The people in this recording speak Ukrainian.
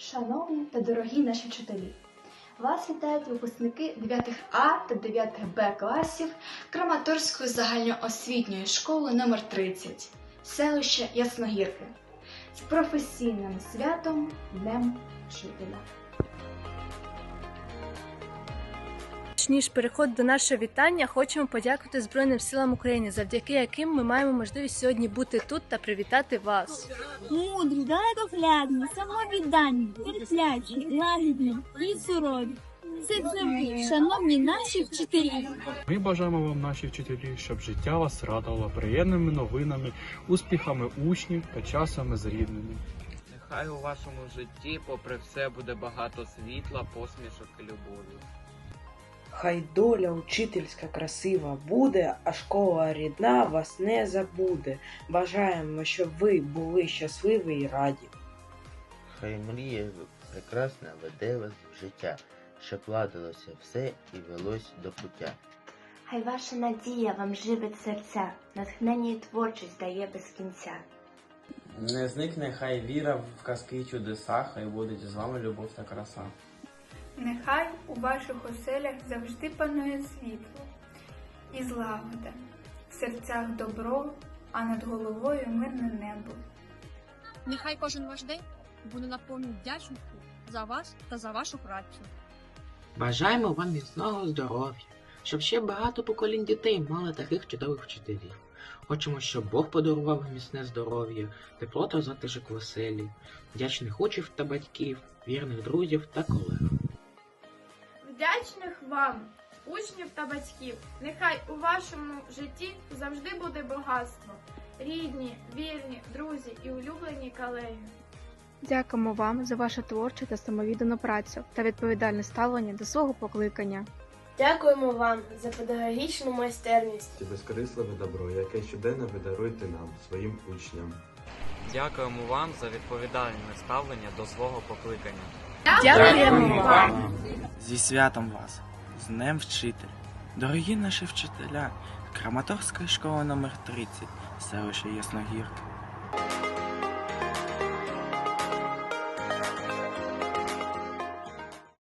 Шановні та дорогі наші вчителі, вас вітають випускники 9 А та 9 Б класів Краматорської загальноосвітньої школи номер 30 селище Ясногірки з професійним святом Днем Вчителя. Перш ніж переходити до нашого вітання, хочемо подякувати Збройним силам України, завдяки яким ми маємо можливість сьогодні бути тут та привітати вас. Мудрі, далекоглядні, самовіддані, терплячі, лагідні і сурові. Це ви, шановні наші вчителі. Ми бажаємо вам, наші вчителі, щоб життя вас радувало приємними новинами, успіхами учнів та часами з рідними. Нехай у вашому житті, попри все, буде багато світла, посмішок і любові. Хай доля учительська красива буде, а школа рідна вас не забуде. Бажаємо, щоб ви були щасливі і раді. Хай мрія прекрасна веде вас в життя, щоб ладилося все і велось до пуття. Хай ваша надія вам живить серця, натхнення і творчість дає без кінця. Не зникне хай віра в казки і чудеса, хай буде з вами любов та краса. Нехай у ваших оселях завжди панує світло і злагода, в серцях добро, а над головою мирне небо. Нехай кожен ваш день буде наповнений вдячністю за вас та за вашу працю. Бажаємо вам міцного здоров'я, щоб ще багато поколінь дітей мали таких чудових вчителів. Хочемо, щоб Бог подарував міцне здоров'я, тепло та затишок в оселі, вдячних учнів та батьків, вірних друзів та колег. Вдячних вам, учнів та батьків. Нехай у вашому житті завжди буде багатство, рідні, вірні, друзі і улюблені колеги. Дякуємо вам за вашу творчу та самовіддану працю та відповідальне ставлення до свого покликання. Дякуємо вам за педагогічну майстерність. і безкорисливе добро, яке щоденно ви даруєте нам, своїм учням. Дякуємо вам за відповідальне ставлення до свого покликання. Дякуємо вам! Зі святом вас, з Днем Вчителя. Дорогі наші вчителя, Краматорська школа номер 30, селище Ясногірка.